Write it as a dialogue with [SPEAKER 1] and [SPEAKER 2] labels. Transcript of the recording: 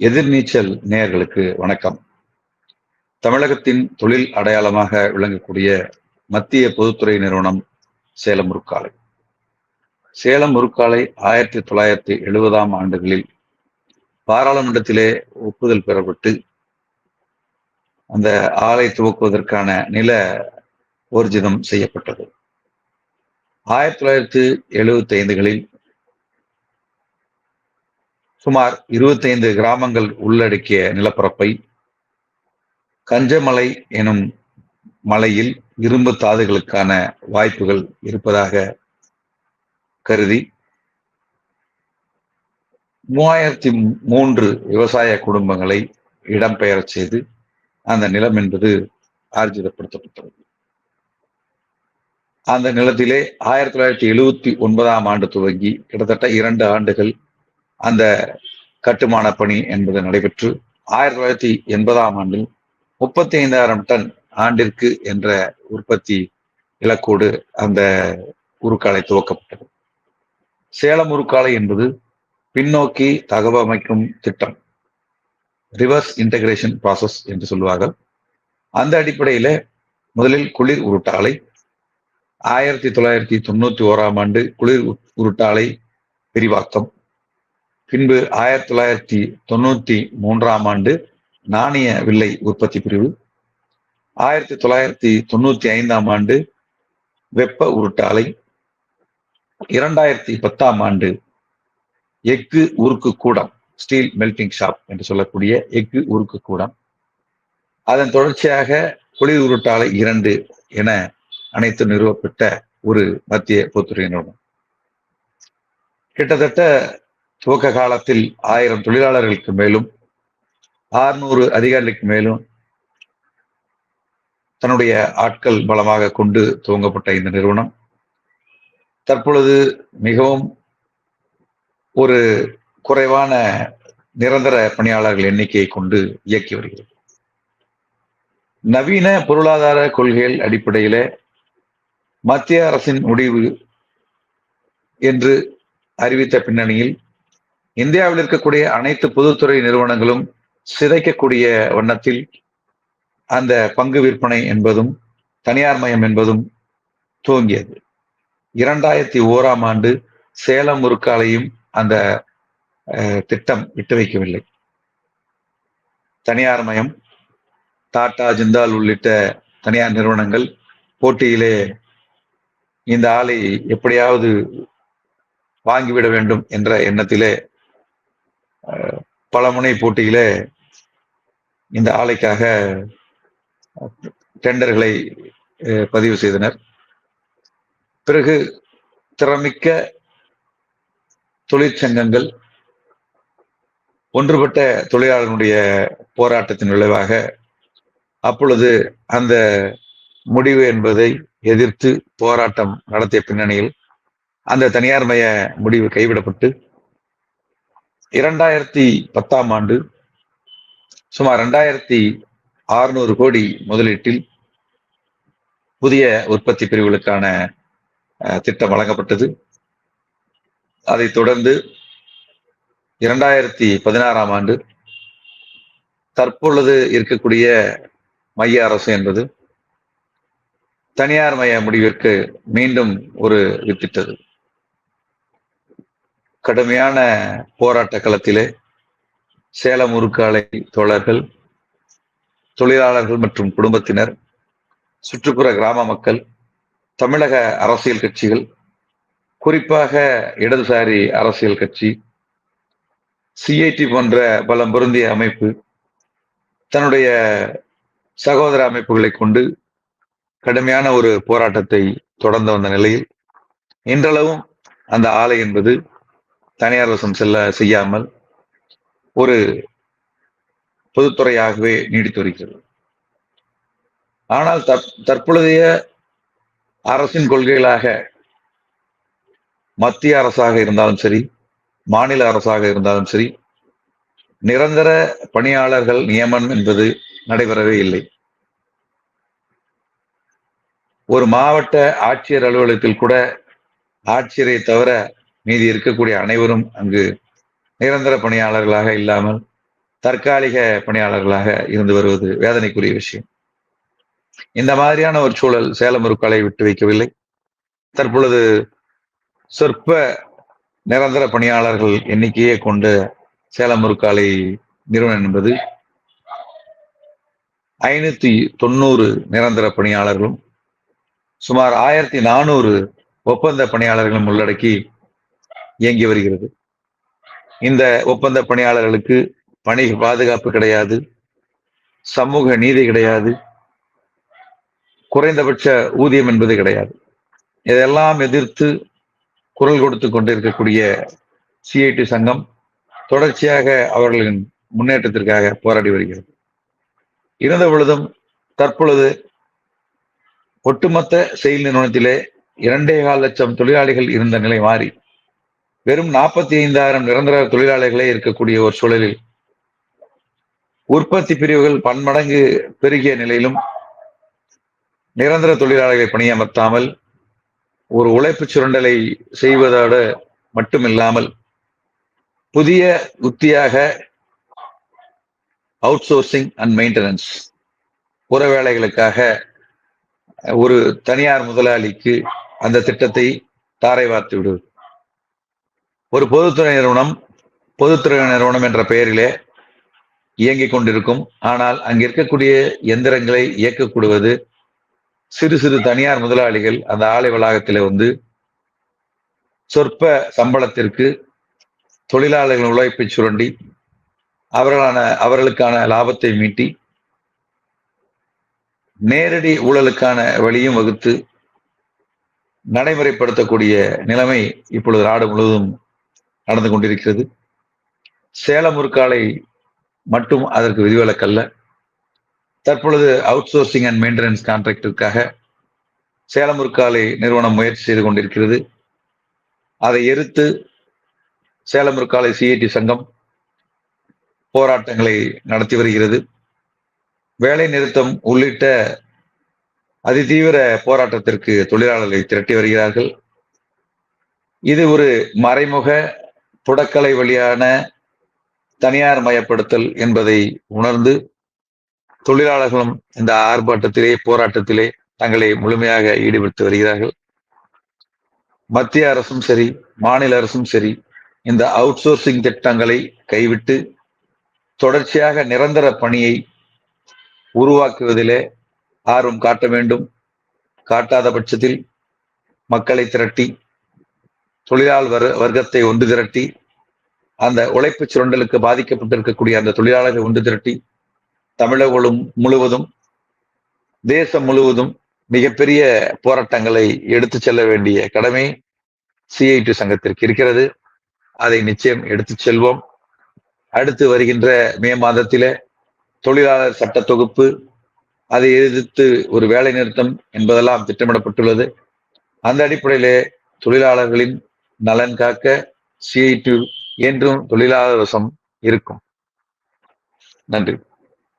[SPEAKER 1] எதிர்நீச்சல் நேயர்களுக்கு வணக்கம். தமிழகத்தின் தொழில் அடையாளமாக விளங்கக்கூடிய மத்திய பொதுத்துறை நிறுவனம் சேலம் முருக்காலை சேலம் முருக்காலை ஆயிரத்தி தொள்ளாயிரத்தி எழுபதாம் ஆண்டுகளில் பாராளுமன்றத்திலே ஒப்புதல் பெறப்பட்டு அந்த ஆலை துவக்குவதற்கான நில ஊர்ஜிதம் செய்யப்பட்டது. ஆயிரத்தி தொள்ளாயிரத்தி எழுபத்தி ஐந்துகளில் சுமார் இருபத்தைந்து கிராமங்கள் உள்ளடக்கிய நிலப்பரப்பை கஞ்சமலை எனும் மலையில் இரும்பு தாதுகளுக்கான வாய்ப்புகள் இருப்பதாக கருதி மூவாயிரத்தி மூன்று விவசாய குடும்பங்களை இடம்பெயரச் செய்து அந்த நிலம் என்பது ஆர்ஜிதப்படுத்தப்பட்டது. அந்த நிலத்திலே ஆயிரத்தி தொள்ளாயிரத்தி எழுவத்தி ஒன்பதாம் ஆண்டு துவங்கி கிட்டத்தட்ட இரண்டு ஆண்டுகள் அந்த கட்டுமான பணி என்பது நடைபெற்று ஆயிரத்தி தொள்ளாயிரத்தி எண்பதாம் ஆண்டில் முப்பத்தி ஐந்தாயிரம் டன் ஆண்டிற்கு என்ற உற்பத்தி இலக்கோடு அந்த உருக்காலை துவக்கப்பட்டது. சேலம் உருக்காலை என்பது பின்னோக்கி தகவமைக்கும் திட்டம். ரிவர்ஸ் இன்டகிரேஷன் ப்ராசஸ் என்று சொல்வார்கள் அந்த அடிப்படையில முதலில் குளிர் உருட்டாலை ஆயிரத்தி தொள்ளாயிரத்தி தொண்ணூத்தி ஓராம் ஆண்டு குளிர் உருட்டாலை விரிவாக்கம் பின்பு ஆயிரத்தி தொள்ளாயிரத்தி தொண்ணூத்தி மூன்றாம் ஆண்டு நாணய வில்லை உற்பத்தி பிரிவு. ஆயிரத்தி தொள்ளாயிரத்தி தொண்ணூத்தி ஐந்தாம் ஆண்டு வெப்ப உருட்டாலை. இரண்டாயிரத்தி பத்தாம் ஆண்டு எஃகு உருக்கு கூடம் ஸ்டீல் மெல்டிங் ஷாப் என்று சொல்லக்கூடிய எஃகு உருக்கு கூடம். அதன் தொடர்ச்சியாக குளிர் உருட்டாலை இரண்டு என அனைத்து நிறுவப்பட்ட ஒரு மத்திய பொதுத்துறை நிறுவனம். கிட்டத்தட்ட துவக்க காலத்தில் ஆயிரம் தொழிலாளர்களுக்கு மேலும் ஆறுநூறு அதிகாரிகளுக்கு மேலும் தன்னுடைய ஆட்கள் பலமாக கொண்டு துவங்கப்பட்ட இந்த நிறுவனம். தற்பொழுது மிகவும் ஒரு குறைவான நிரந்தர பணியாளர்கள் எண்ணிக்கையை கொண்டு இயக்கி வருகிறது. நவீன பொருளாதார கொள்கைகள் அடிப்படையில மத்திய அரசின் முடிவு என்று அறிவித்த பின்னணியில் இந்தியாவில் இருக்கக்கூடிய அனைத்து பொதுத்துறை நிறுவனங்களும் சிதைக்கக்கூடிய வண்ணத்தில் அந்த பங்கு விற்பனை என்பதும் தனியார் மயம் என்பதும் துவங்கியது. இரண்டாயிரத்தி ஓராம் ஆண்டு சேலம் முறுக்காலையும் அந்த திட்டம் விட்டு வைக்கவில்லை. தனியார் மயம் டாடா ஜிந்தால் உள்ளிட்ட தனியார் நிறுவனங்கள் போட்டியிலே இந்த ஆலை எப்படியாவது வாங்கிவிட வேண்டும் என்ற எண்ணத்திலே பல முனை இந்த ஆலைக்காக டெண்டர்களை பதிவு செய்தனர். பிறகு திறமிக்க தொழிற்சங்கங்கள் ஒன்றுபட்ட தொழிலாளர்களுடைய போராட்டத்தின் விளைவாக அப்பொழுது அந்த முடிவு என்பதை எதிர்த்து போராட்டம் நடத்திய பின்னணியில் அந்த தனியார் மய முடிவு கைவிடப்பட்டு இரண்டாயிரத்தி பத்தாம் ஆண்டு சுமார் ரெண்டாயிரத்தி அறுநூறு கோடி முதலீட்டில் புதிய உற்பத்தி பிரிவுகளுக்கான திட்டம் வழங்கப்பட்டது. அதைத் தொடர்ந்து இரண்டாயிரத்தி பதினாறாம் ஆண்டு தற்பொழுது இருக்கக்கூடிய மைய அரசு என்பது தனியார் மய முடிவிற்கு மீண்டும் ஒரு வித்திட்டது. கடுமையான போராட்ட களத்திலே சேலம் உருக்காலை தோழர்கள் தொழிலாளர்கள் மற்றும் குடும்பத்தினர் சுற்றுப்புற கிராம மக்கள் தமிழக அரசியல் கட்சிகள் குறிப்பாக இடதுசாரி அரசியல் கட்சி சிஐடி போன்ற பலம் பொருந்திய அமைப்பு தன்னுடைய சகோதர அமைப்புகளை கொண்டு கடுமையான ஒரு போராட்டத்தை தொடர்ந்து வந்த நிலையில் இன்றளவும் அந்த ஆலை என்பது தனியார் வசம் செல்ல செய்யாமல் ஒரு பொதுத்துறையாகவே நீடித்து வருகிறது. ஆனால் தற்பொழுதைய அரசின் கொள்கைகளாக மத்திய அரசாக இருந்தாலும் சரி மாநில அரசாக இருந்தாலும் சரி நிரந்தர பணியாளர்கள் நியமனம் என்பது நடைபெறவே இல்லை. ஒரு மாவட்ட ஆட்சியர் அலுவலகத்தில் கூட ஆட்சியரை தவிர மீதி இருக்கக்கூடிய அனைவரும் அங்கு நிரந்தர பணியாளர்களாக இல்லாமல் தற்காலிக பணியாளர்களாக இருந்து வருவது வேதனைக்குரிய விஷயம். இந்த மாதிரியான ஒரு சூழல் சேலம் உருக்களை விட்டு வைக்கவில்லை. தற்பொழுது சொற்ப நிரந்தர பணியாளர்கள் எண்ணிக்கையை கொண்ட சேலம் உருக்காலை நிறுவனம் என்பது ஐநூத்தி தொண்ணூறு நிரந்தர பணியாளர்களும் சுமார் ஆயிரத்தி நானூறு ஒப்பந்த பணியாளர்களும் உள்ளடக்கி இயங்கி வருகிறது. இந்த ஒப்பந்த பணியாளர்களுக்கு பணி பாதுகாப்பு கிடையாது. சமூக நீதி கிடையாது. குறைந்தபட்ச ஊதியம் என்பது கிடையாது. இதெல்லாம் எதிர்த்து குரல் கொடுத்து கொண்டிருக்கக்கூடிய சிஐடி சங்கம் தொடர்ச்சியாக அவர்களின் முன்னேற்றத்திற்காக போராடி வருகிறது. இருந்த பொழுதும் தற்பொழுது ஒட்டுமொத்த செயல் நிறுவனத்திலே இரண்டே கால் லட்சம் தொழிலாளிகள் இருந்த நிலை மாறி வெறும் நாற்பத்தி ஐந்தாயிரம் நிரந்தர தொழிலாளர்களே இருக்கக்கூடிய ஒரு சூழலில் உற்பத்தி பிரிவுகள் பன்மடங்கு பெருகிய நிலையிலும் நிரந்தர தொழிலாளர்களை பணியமர்த்தாமல் ஒரு உழைப்பு சுரண்டலை செய்வதோடு மட்டுமில்லாமல் புதிய உத்தியாக அவுட் சோர்சிங் அண்ட் மெயின்டெனன்ஸ் புற வேலைகளுக்காக ஒரு தனியார் முதலாளிக்கு அந்த திட்டத்தை தாரை வார்த்து விடுவது. ஒரு பொதுத்துறை நிறுவனம் பொதுத்துறை நிறுவனம் என்ற பெயரிலே இயங்கிக் கொண்டிருக்கும். ஆனால் அங்கு இருக்கக்கூடிய எந்திரங்களை இயக்கக்கூடுவது சிறு சிறு தனியார் முதலாளிகள் அந்த ஆலை வளாகத்தில் வந்து சொற்ப சம்பளத்திற்கு தொழிலாளர்கள் உழைப்பை சுரண்டி அவர்களான அவர்களுக்கான லாபத்தை மீட்டி நேரடி ஊழலுக்கான வழியும் வகுத்து நடைமுறைப்படுத்தக்கூடிய நிலைமை இப்பொழுது நாடு முழுவதும் நடந்து கொண்டிருக்கிறது. சேலம் முற்காலை மட்டும் அதற்கு விதிவிலக்கல்ல தற்பொழுது அவுட் சோர்சிங் அண்ட் மெயின்டெனன்ஸ் கான்ட்ராக்டிற்காக சேலம் முற்காலை நிறுவனம் முயற்சி செய்து கொண்டிருக்கிறது. அதை எதிர்த்து சேலம் முற்காலை சிஐடி சங்கம் போராட்டங்களை நடத்தி வருகிறது. வேலை நிறுத்தம் உள்ளிட்ட அதிதீவிர போராட்டத்திற்கு தொழிலாளர்களை திரட்டி வருகிறார்கள். இது ஒரு மறைமுக புடக்கலை வழியான தனியார் மயப்படுத்தல் என்பதை உணர்ந்து தொழிலாளர்களும் இந்த ஆர்ப்பாட்டத்திலே போராட்டத்திலே தங்களை முழுமையாக ஈடுபடுத்தி வருகிறார்கள். மத்திய அரசும் சரி மாநில அரசும் சரி இந்த அவுட் சோர்சிங் திட்டங்களை கைவிட்டு தொடர்ச்சியாக நிரந்தர பணியை உருவாக்குவதிலே ஆர்வம் காட்ட வேண்டும். காட்டாத பட்சத்தில் மக்களை திரட்டி தொழிலாளர் வர்க்கத்தை ஒன்று திரட்டி அந்த உழைப்பு சுரண்டலுக்கு பாதிக்கப்பட்டிருக்கக்கூடிய அந்த தொழிலாளர்கள் ஒன்று திரட்டி தமிழகம் முழுவதும் தேசம் முழுவதும் மிகப்பெரிய போராட்டங்களை எடுத்து செல்ல வேண்டிய கடமை சிஐடி சங்கத்திற்கு இருக்கிறது. அதை நிச்சயம் எடுத்து செல்வோம். அடுத்து வருகின்ற மே மாதத்தில தொழிலாளர் சட்ட தொகுப்பு அதை எதிர்த்து ஒரு வேலை நிறுத்தம் என்பதெல்லாம் திட்டமிடப்பட்டுள்ளது. அந்த அடிப்படையிலே தொழிலாளர்களின் நலன் காக்க சிஐடி என்றும் தொழிலாளர் வசம் இருக்கும். நன்றி.